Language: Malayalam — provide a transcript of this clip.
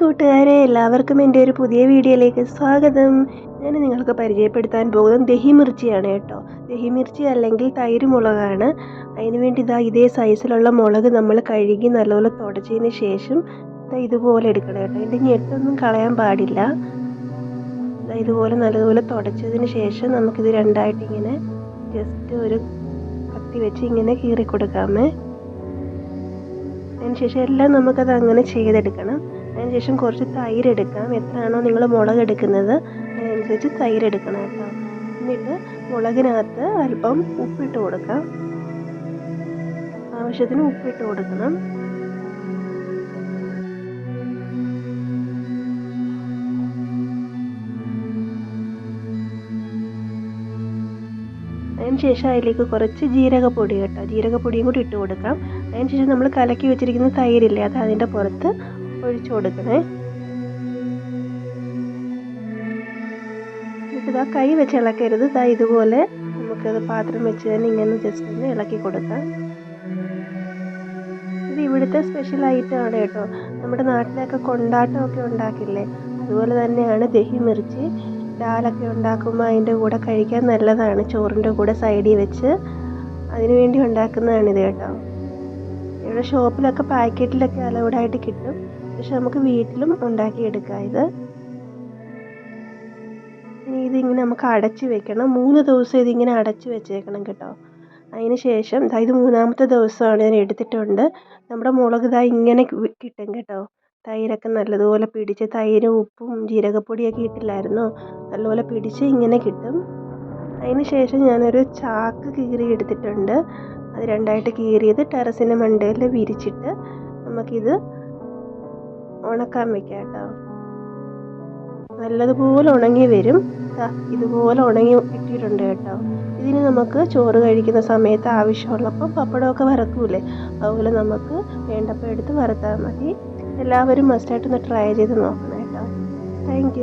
കൂട്ടുകാരെ എല്ലാവർക്കും എന്റെ ഒരു പുതിയ വീഡിയോയിലേക്ക് സ്വാഗതം. ഞാൻ നിങ്ങൾക്ക് പരിചയപ്പെടുത്താൻ പോകുന്നത് ദഹി മിർച്ചിയാണ് കേട്ടോ. ദഹി മിർച്ചി അല്ലെങ്കിൽ തൈര് മുളകാണ്. അതിന് വേണ്ടി ഇതാ ഇതേ സൈസിലുള്ള മുളക് നമ്മൾ കഴുകി നല്ലപോലെ തുടച്ചതിന് ശേഷം ഇതുപോലെ എടുക്കണം കേട്ടോ. ഇതിന്റെ ഞെട്ടൊന്നും കളയാൻ പാടില്ല. ഇതുപോലെ നല്ലതുപോലെ തുടച്ചതിന് ശേഷം നമുക്കിത് രണ്ടായിട്ട് ഇങ്ങനെ ജസ്റ്റ് ഒരു കത്തി വെച്ച് ഇങ്ങനെ കീറി കൊടുക്കാമേ അതിനുശേഷം എല്ലാം നമുക്കത് അങ്ങനെ ചെയ്തെടുക്കണം. അതിനുശേഷം കുറച്ച് തൈര് എടുക്കാം. എത്രയാണോ നിങ്ങൾ മുളക് എടുക്കുന്നത് അതിനനുസരിച്ച് തൈര് എടുക്കണം കേട്ടോ. എന്നിട്ട് മുളകിനകത്ത് അല്പം ഉപ്പിട്ട് കൊടുക്കാം. ആവശ്യത്തിന് ഉപ്പിട്ട് കൊടുക്കണം. അതിനുശേഷം അതിലേക്ക് കുറച്ച് ജീരകപ്പൊടി കേട്ടോ. ജീരകപ്പൊടിയും കൂടി ഇട്ട് കൊടുക്കാം. അതിനുശേഷം നമ്മൾ കലക്കി വെച്ചിരിക്കുന്ന തൈരില്ലേ അത് അതിന്റെ പുറത്ത് ഒഴിച്ചു കൊടുക്കണേ. ഇതാ കൈ വെച്ച് ഇളക്കരുത്. ഇതാ ഇതുപോലെ നമുക്കത് പാത്രം വെച്ച് തന്നെ ഇങ്ങനെ ജസ്റ്റ് ഒന്ന് ഇളക്കി കൊടുക്കാം. ഇത് ഇവിടുത്തെ സ്പെഷ്യൽ ഐറ്റം ആണ് കേട്ടോ. നമ്മുടെ നാട്ടിലൊക്കെ കൊണ്ടാട്ടമൊക്കെ ഉണ്ടാക്കില്ലേ? അതുപോലെ തന്നെയാണ് ദഹി മിർച്ചി. ദാലൊക്കെ ഉണ്ടാക്കുമ്പോൾ അതിന്റെ കൂടെ കഴിക്കാൻ നല്ലതാണ്. ചോറിന്റെ കൂടെ സൈഡിൽ വെച്ച് അതിനുവേണ്ടി ഉണ്ടാക്കുന്നതാണിത് കേട്ടോ. ഇവിടെ ഷോപ്പിലൊക്കെ പാക്കറ്റിലൊക്കെ അലൗഡായിട്ട് കിട്ടും. പക്ഷെ നമുക്ക് വീട്ടിലും ഉണ്ടാക്കിയെടുക്കാം ഇത് ഇനി ഇതിങ്ങനെ നമുക്ക് അടച്ച് വെക്കണം. മൂന്ന് ദിവസം ഇതിങ്ങനെ അടച്ച് വെച്ചേക്കണം കേട്ടോ. അതിന് ശേഷം ഇത് മൂന്നാമത്തെ ദിവസമാണ് ഞാൻ എടുത്തിട്ടുണ്ട്. നമ്മുടെ മുളക് ഇതാ ഇങ്ങനെ കിട്ടും കേട്ടോ. തൈരൊക്കെ നല്ലതുപോലെ പിടിച്ച് തൈരും ഉപ്പും ജീരകപ്പൊടിയൊക്കെ ഇട്ടില്ലായിരുന്നോ? നല്ലപോലെ പിടിച്ച് ഇങ്ങനെ കിട്ടും. അതിന് ശേഷം ഞാനൊരു ചാക്ക് കീറി എടുത്തിട്ടുണ്ട്. അത് രണ്ടായിട്ട് കീറിയത് ടെറസിന്റെ മണ്ടയിൽ വിരിച്ചിട്ട് നമുക്കിത് ഉണക്കാൻ വെക്കാം കേട്ടോ. നല്ലതുപോലെ ഉണങ്ങി വരും. ഇതുപോലെ ഉണങ്ങി കിട്ടിയിട്ടുണ്ട് കേട്ടോ. ഇതിന് നമുക്ക് ചോറ് കഴിക്കുന്ന സമയത്ത് ആവശ്യമുള്ളപ്പോൾ പപ്പടമൊക്കെ വറക്കൂലേ? അതുപോലെ നമുക്ക് വേണ്ടപ്പോൾ എടുത്ത് വറുത്താൽ മതി. എല്ലാവരും മസ്റ്റായിട്ടൊന്ന് ട്രൈ ചെയ്ത് നോക്കണം കേട്ടോ. താങ്ക്